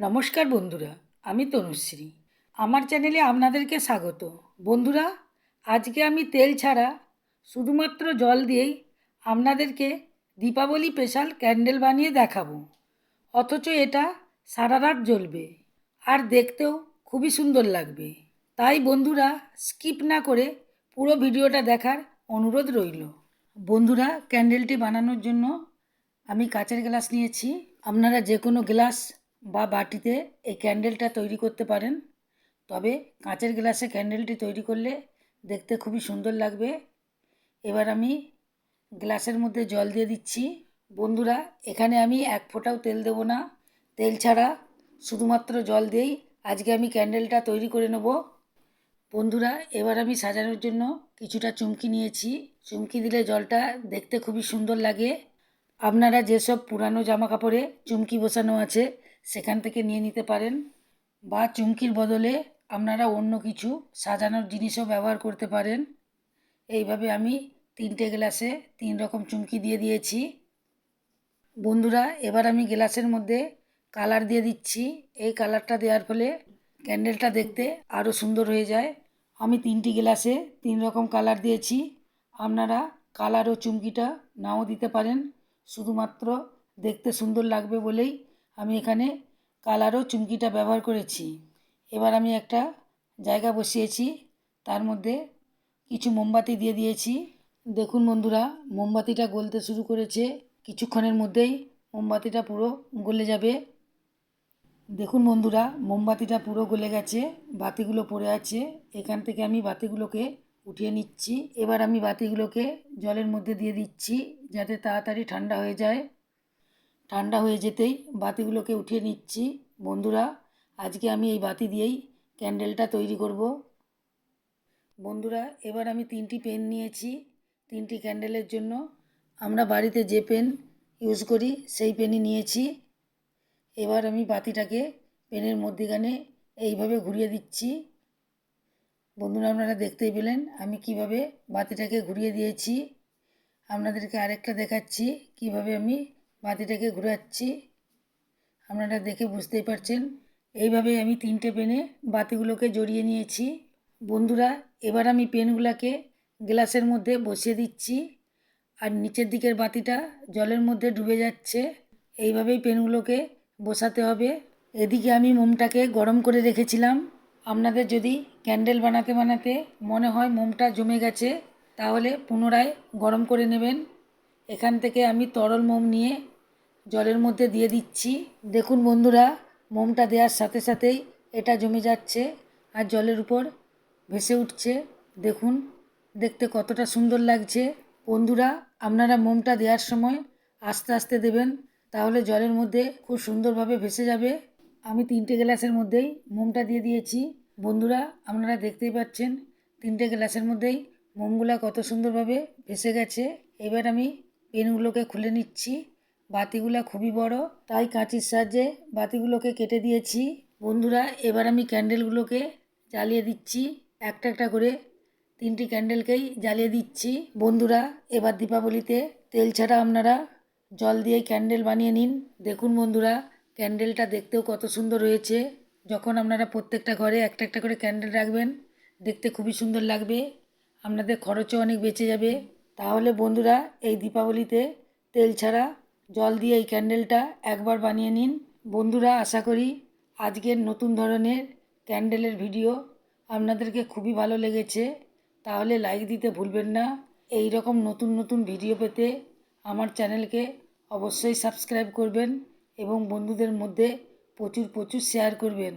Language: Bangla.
নমস্কার বন্ধুরা, আমি তনুশ্রী। আমার চ্যানেলে আপনাদেরকে স্বাগত। বন্ধুরা, আজকে আমি তেল ছাড়া শুধুমাত্র জল দিয়েই আপনাদেরকে দীপাবলি স্পেশাল ক্যান্ডেল বানিয়ে দেখাবো। অথচ এটা সারা রাত জ্বলবে আর দেখতেও খুবই সুন্দর লাগবে। তাই বন্ধুরা স্কিপ না করে পুরো ভিডিওটা দেখার অনুরোধ রইল। বন্ধুরা ক্যান্ডেলটি বানানোর জন্য আমি কাচের গ্লাস নিয়েছি। আপনারা যে কোনো গ্লাস বা বাটিতে এই ক্যান্ডেলটা তৈরি করতে পারেন। তবে কাঁচের গ্লাসে ক্যান্ডেলটি তৈরি করলে দেখতে খুবই সুন্দর লাগবে। এবার আমি গ্লাসের মধ্যে জল দিয়ে দিচ্ছি। বন্ধুরা, এখানে আমি এক ফোঁটাও তেল দেবো না। তেল ছাড়া শুধুমাত্র জল দিয়েই আজকে আমি ক্যান্ডেলটা তৈরি করে নেব। বন্ধুরা, এবার আমি সাজানোর জন্য কিছুটা চুমকি নিয়েছি। চুমকি দিলে জলটা দেখতে খুবই সুন্দর লাগে। আপনারা যেসব পুরানো জামা কাপড়ে চুমকি বসানো আছে সেখান থেকে নিয়ে নিতে পারেন বা চুমকির বদলে আপনারা অন্য কিছু সাজানোর জিনিসও ব্যবহার করতে পারেন। এইভাবে আমি তিনটে গ্লাসে তিন রকম চুমকি দিয়ে দিয়েছি। বন্ধুরা, এবার আমি গ্লাসের মধ্যে কালার দিয়ে দিচ্ছি। এই কালারটা দেওয়ার ফলে ক্যান্ডেলটা দেখতে আরও সুন্দর হয়ে যায়। আমি তিনটি গ্লাসে তিন রকম কালার দিয়েছি। আপনারা কালার ও চুমকিটা নাও দিতে পারেন। শুধুমাত্র দেখতে সুন্দর লাগবে বলেই আমি এখানে কালার ও চুমকিটা ব্যবহার করেছি। এবার আমি একটা জায়গা বসিয়েছি, তার মধ্যে কিছু মোমবাতি দিয়ে দিয়েছি। দেখুন বন্ধুরা, মোমবাতিটা গলতে শুরু করেছে। কিছুক্ষণের মধ্যেই মোমবাতিটা পুরো গলে যাবে। দেখুন বন্ধুরা, মোমবাতিটা পুরো গলে গেছে, বাতিগুলো পড়ে আছে। এখান থেকে আমি বাতিগুলোকে উঠিয়ে নিচ্ছি। এবার আমি বাতিগুলোকে জলের মধ্যে দিয়ে দিচ্ছি, যাতে তাড়াতাড়ি ঠান্ডা হয়ে যায়। ঠান্ডা হয়ে যেতেই বাতিগুলোকে উঠিয়ে নিচ্ছি। বন্ধুরা, আজকে আমি এই বাতি দিয়েই ক্যান্ডেলটা তৈরি করব। বন্ধুরা, এবার আমি তিনটি পেন নিয়েছি, তিনটি ক্যান্ডেলের জন্য। আমরা বাড়িতে যে পেন ইউজ করি, সেই পেনই নিয়েছি। এবার আমি বাতিটাকে পেনের মধ্যিখানে এইভাবে ঘুরিয়ে দিচ্ছি। বন্ধুরা, আপনারা দেখতেই পেলেন আমি কীভাবে বাতিটাকে ঘুরিয়ে দিয়েছি। আপনাদেরকে আরেকটা দেখাচ্ছি, কীভাবে আমি বাতিটাকে ঘোরাচ্ছি। আপনারা দেখে বুঝতেই পারছেন। এইভাবে আমি তিনটে পেনে বাতিগুলোকে জড়িয়ে নিয়েছি। বন্ধুরা, এবার আমি পেনগুলোকে গ্লাসের মধ্যে বসিয়ে দিচ্ছি। আর নিচের দিকের বাতিটা জলের মধ্যে ডুবে যাচ্ছে। এইভাবেই পেনগুলোকে বসাতে হবে। এদিকে আমি মোমটাকে গরম করে রেখেছিলাম। আপনাদের যদি ক্যান্ডেল বানাতে বানাতে মনে হয় মোমটা জমে গেছে, তাহলে পুনরায় গরম করে নেবেন। এখান থেকে আমি তরল মোম নিয়ে জলের মধ্যে দিয়ে দিচ্ছি। দেখুন বন্ধুরা, মোমটা দেওয়ার সাথে সাথেই এটা জমে যাচ্ছে আর জলের উপর ভেসে উঠছে। দেখুন, দেখতে কতটা সুন্দর লাগছে। বন্ধুরা, আপনারা মোমটা দেওয়ার সময় আস্তে আস্তে দেবেন, তাহলে জলের মধ্যে খুব সুন্দরভাবে ভেসে যাবে। আমি তিনটে গ্লাসের মধ্যেই মোমটা দিয়ে দিয়েছি। বন্ধুরা, আপনারা দেখতেই পাচ্ছেন, তিনটে গ্লাসের মধ্যেই মোমগুলা কত সুন্দরভাবে ভেসে গেছে। এবার আমি পেনগুলোকে খুলে নিচ্ছি। বাতিগুলা খুবই বড়। তাই কাঁচির সাহায্যে বাতিগুলোকে কেটে দিয়েছি। বন্ধুরা, এবার আমি ক্যান্ডেলগুলোকে জ্বালিয়ে দিচ্ছি। একটা একটা করে তিনটি ক্যান্ডেলকেই জ্বালিয়ে দিচ্ছি। বন্ধুরা, এবার দীপাবলিতে তেল ছাড়া আপনারা জল দিয়ে ক্যান্ডেল বানিয়ে নিন। দেখুন বন্ধুরা, ক্যান্ডেলটা দেখতেও কত সুন্দর হয়েছে। যখন আপনারা প্রত্যেকটা ঘরে একটা একটা করে ক্যান্ডেল রাখবেন, দেখতে খুবই সুন্দর লাগবে। আপনাদের খরচও অনেক বেঁচে যাবে। তাহলে বন্ধুরা, এই দীপাবলিতে তেল ছাড়া জল দিয়ে এই ক্যান্ডেলটা একবার বানিয়ে নিন। বন্ধুরা, আশা করি আজকের নতুন ধরনের ক্যান্ডেলের ভিডিও আপনাদেরকে খুবই ভালো লেগেছে। তাহলে লাইক দিতে ভুলবেন না। এই রকম নতুন নতুন ভিডিও পেতে আমার চ্যানেলকে অবশ্যই সাবস্ক্রাইব করবেন এবং বন্ধুদের মধ্যে প্রচুর প্রচুর শেয়ার করবেন।